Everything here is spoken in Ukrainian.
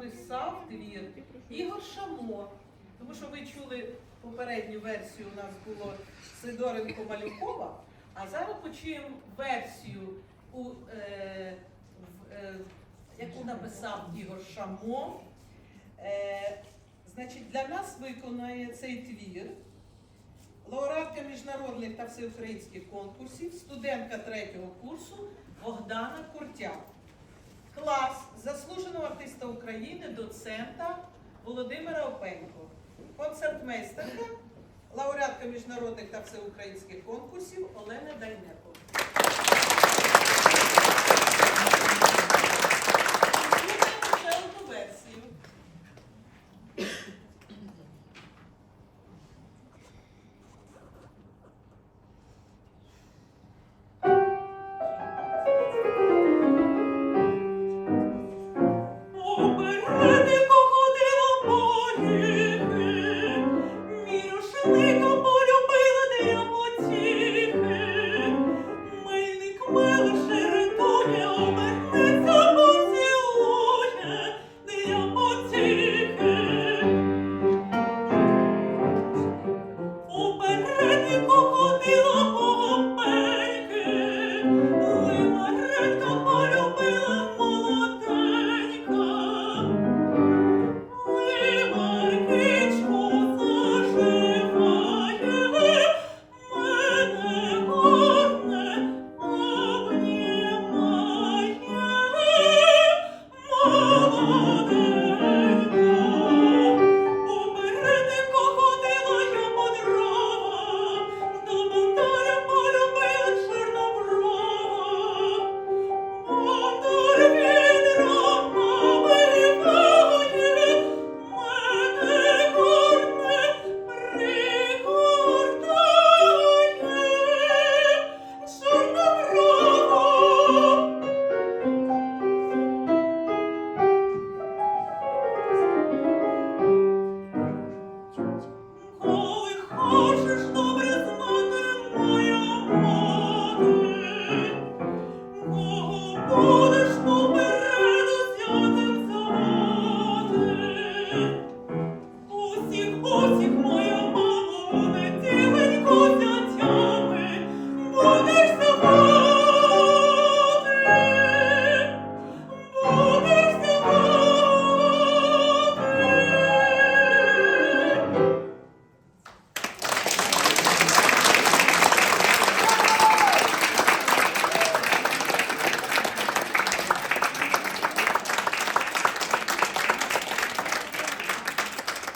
написав твір Ігор Шамо. Тому що ви чули попередню версію, у нас було Сидоренко Малюкова, а зараз почуємо версію, у, е, в, е, яку написав Ігор Шамо. Е, значить, для нас виконає цей твір лауреатка міжнародних та всеукраїнських конкурсів, студентка третього курсу Богдана Куртяк. Клас заслуженого артиста України, доцента Володимира Опенько. Концертмейстерка, лауреатка міжнародних та всеукраїнських конкурсів Олена Дайнеко.